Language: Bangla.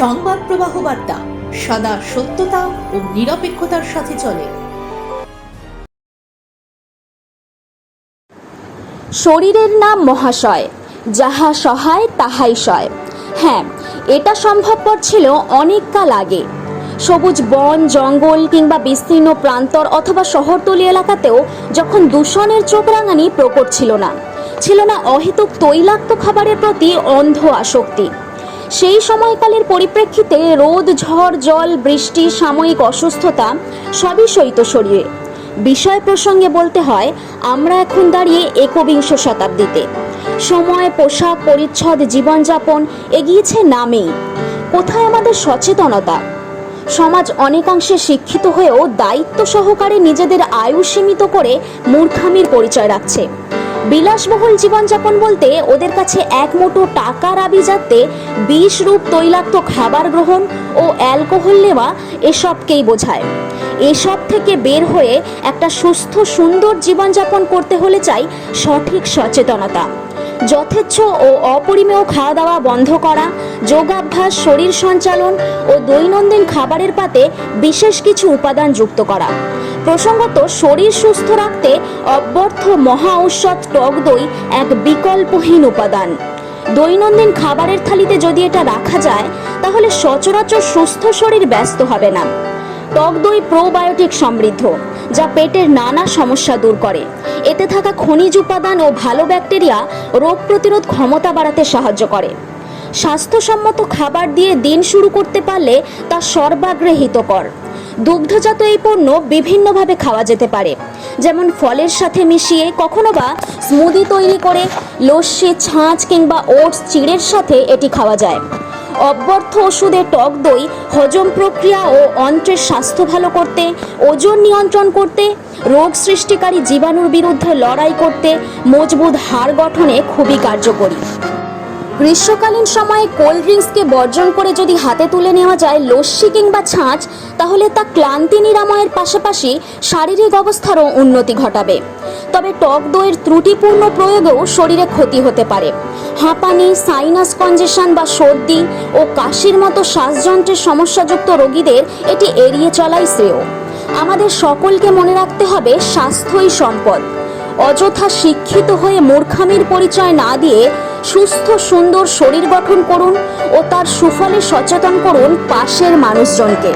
সংবাদ প্রবাহ বার্তা, সদা সত্যতা ও নিরপেক্ষতার সাথে চলে। শরীরের নাম মহাশয়, যাহা সহায় তাহাই সয়। হ্যাঁ এটা সম্ভবপর ছিল অনেক কাল আগে। সবুজ বন, জঙ্গল কিংবা বিস্তীর্ণ প্রান্তর অথবা শহরতলি এলাকাতেও যখন দূষণের চোখ রাঙানি প্রকট ছিল না ছিল না অহেতুক তৈলাক্ত খাবারের প্রতি অন্ধ আসক্তি। সেই সময়কালের পরিপ্রেক্ষিতে রোদ, ঝড়, জল, বৃষ্টি, সাময়িক অসুস্থতা সবই সইত শরীরে। বিষয় প্রসঙ্গে বলতে হয়, আমরা এখন দাঁড়িয়ে একবিংশ শতাব্দীতে। সময়, পোশাক, পরিচ্ছদ, জীবনযাপন এগিয়েছে নামেই। কোথায় আমাদের সচেতনতা? সমাজ অনেকাংশে শিক্ষিত হয়েও দায়িত্ব সহকারে নিজেদের আয়ু সীমিত করে মূর্খামির পরিচয় রাখছে। বিলাসবহুল জীবনযাপন বলতে ওদের কাছে এক মুঠো টাকার আভিজাত্যে বিষ রূপ তৈলাক্ত খাবার গ্রহণ ও অ্যালকোহল নেওয়া এসবকেই বোঝায়। এসব থেকে বের হয়ে একটা সুস্থ, সুন্দর জীবনযাপন করতে হলে চাই সঠিক সচেতনতা। যথেচ্ছ ও অপরিমেয় খাওয়া দাওয়া বন্ধ করা, যোগাভ্যাস, শরীর সঞ্চালন ও দৈনন্দিন খাবারের পাতে বিশেষ কিছু উপাদান যুক্ত করা। প্রসঙ্গত, শরীর সুস্থ রাখতে অব্যর্থ মহা ঔষধ, টক দই এক বিকল্পহীন উপাদান। দৈনন্দিন খাবারের থালিতে যদি এটা রাখা যায়, তাহলে সচরাচর সুস্থ শরীর ব্যস্ত হবে না। টক দই প্রোবায়োটিক সমৃদ্ধ, যা পেটের নানা সমস্যা দূর করে। এতে থাকা খনিজ উপাদান ও ভালো ব্যাকটেরিয়া রোগ প্রতিরোধ ক্ষমতা বাড়াতে সাহায্য করে। স্বাস্থ্যসম্মত খাবার দিয়ে দিন শুরু করতে পারলে তা সর্বাগ্রে হিতকর দুগ্ধজাত এই পণ্য বিভিন্নভাবে খাওয়া যেতে পারে। যেমন ফলের সাথে মিশিয়ে কখনো বা স্মুদি তৈরি করে লস্যি, ছাঁচ কিংবা ওটস চিড়ের সাথে এটি খাওয়া যায়। অব্যর্থ ওষুধে টক দই, হজম প্রক্রিয়া ও অন্ত্রের স্বাস্থ্য ভালো করতে, ওজন নিয়ন্ত্রণ করতে, রোগ সৃষ্টিকারী জীবাণুর বিরুদ্ধে লড়াই করতে মজবুত হাড় গঠনে খুবই কার্যকরী। গ্রীষ্মকালীন সময়ে কোল্ড ড্রিঙ্কসকে বর্জন করে যদি হাতে তুলে নেওয়া যায় লস্যি কিংবা ছাঁচ, তাহলে তা ক্লান্তি নিরাময়ের পাশাপাশি শারীরিক অবস্থারও উন্নতি ঘটাবে। তবে টক দইয়ের ত্রুটিপূর্ণ প্রয়োগেও শরীরে ক্ষতি হতে পারে। হাঁপানি, সাইনাস কনজেশন বা সর্দি ও কাশির মতো শ্বাসযন্ত্রের সমস্যাযুক্ত রোগীদের এটি এড়িয়ে চলাই শ্রেয়। আমাদের সকলকে মনে রাখতে হবে স্বাস্থ্যই সম্পদ। অযথা শিক্ষিত হয়ে মূর্খামির পরিচয় না দিয়ে সুস্থ, সুন্দর শরীর গঠন করুন ও তার সুফলে সচেতন করুন পাশের মানুষজনকে।